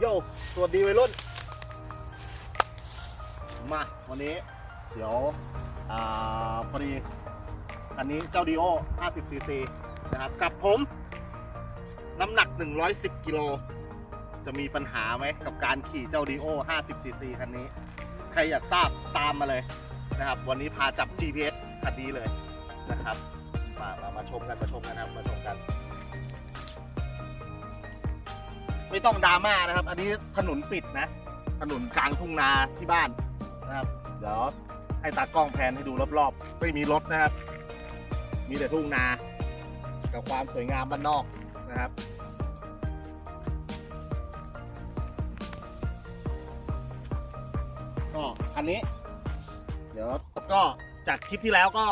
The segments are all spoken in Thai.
โย่สวัสดีวัยรุ่น มา วันนี้ เดี๋ยว อ่า พอดี อันนี้เจ้าดีโอ 50 ซีซี นะครับ กับผม น้ำหนัก 110 กิโล จะมีปัญหาไหมกับการขี่เจ้าดีโอ 50 ซีซีคันนี้ ใครอยากทราบตามมาเลยนะครับ วันนี้พาจับ GPS คันนี้เลยนะครับ มา มามาชมกัน มาชมกันนะครับ มาชมกัน ไม่ต้องดราม่านะครับ อันนี้ถนนปิดนะ ถนนกลางทุ่งนาที่บ้านนะครับ เดี๋ยวให้ตากล้องแพนให้ดูรอบๆ ไม่มีรถนะครับ มีแต่ทุ่งนา กับความสวยงามบ้านนอกนะครับก็คันนี้ เดี๋ยวก็จากคลิปที่แล้วก็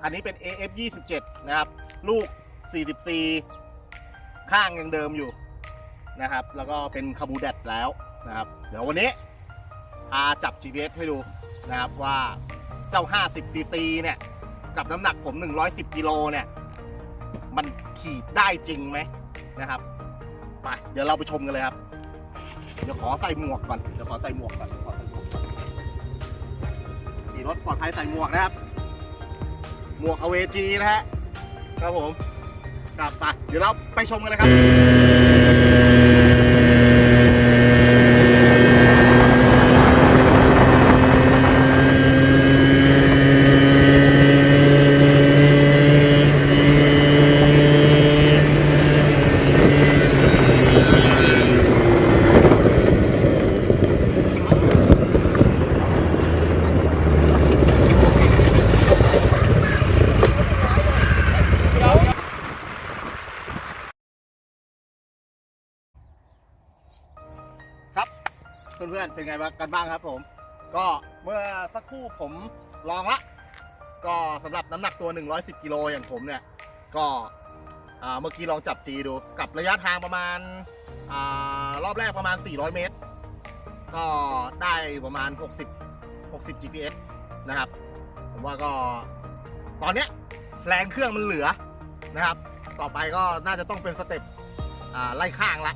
คันนี้เป็น AF 27 นะครับ ลูก 44 ข้างยังเดิมอยู่ นะครับ แล้วก็เป็นคาบูแดดแล้วนะครับ เดี๋ยววันนี้พาจับ GPS ให้ดูนะครับว่าเจ้า 50 cc เนี่ย กับน้ำหนักผม 110กิโลเนี่ย มันขี่ได้จริงไหมนะครับ ไป เดี๋ยวเราไปชมกันเลยครับ เดี๋ยวขอใส่หมวกก่อน เดี๋ยวขอใส่หมวกก่อนขอใส่หมวกก่อนขี่รถปลอดภัยใส่หมวกนะครับ หมวกอเวจีนะฮะ ครับผมกลับไป เดี๋ยวเราไปชมกันเลยครับ เพื่อนๆเป็นไงบ้างกันบ้างครับผม ก็เมื่อสักครู่ผมลองละ ก็สำหรับน้ำหนักตัว 110กิโลอย่างผมเนี่ย ก็เมื่อกี้ลองจับจีดู กับระยะทางประมาณอารอบแรกประมาณ 400 เมตร ก็ได้ประมาณ 60 60 GPS นะครับ ผมว่าก็ตอนเนี้ยแรงเครื่องมันเหลือนะครับ ต่อไปก็น่าจะต้องเป็นสเต็ปไล่ข้างละ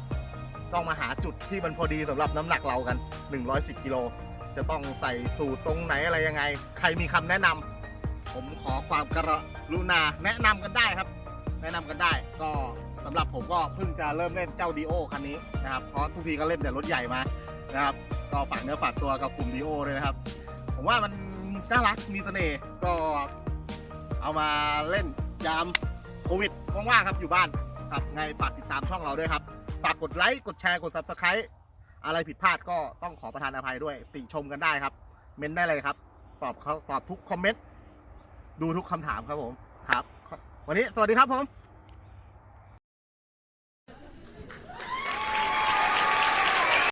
ต้องมาหาจุดที่มันพอดีสำหรับน้ำหนักเรากัน 110กิโลจะต้องใส่สูตรตรงไหนอะไรยังไง ใครมีคำแนะนำผมขอความกรุณาแนะนำกันได้ครับ แนะนำกันได้ ก็สำหรับผมก็เพิ่งจะเริ่มเล่นเจ้าดีโอคันนี้นะครับเพราะทุกทีก็เล่นแต่รถใหญ่มานะครับ ก็ฝากเนื้อฝากตัวกับกลุ่มดีโอเลยนะครับ ผมว่ามันน่ารักมีเสน่ห์ก็เอามาเล่นยามโควิดว่างๆครับอยู่บ้านครับไงฝากติดตามช่องเราด้วยครับ ฝากกดไลค์ กดแชร์ กด subscribe อะไรผิดพลาดก็ต้องขอประทานอภัยด้วย ติชมกันได้ครับ เม้นได้เลยครับ ตอบเขาตอบทุกคอมเมนต์ ดูทุกคำถามครับผม ครับ วันนี้สวัสดีครับผม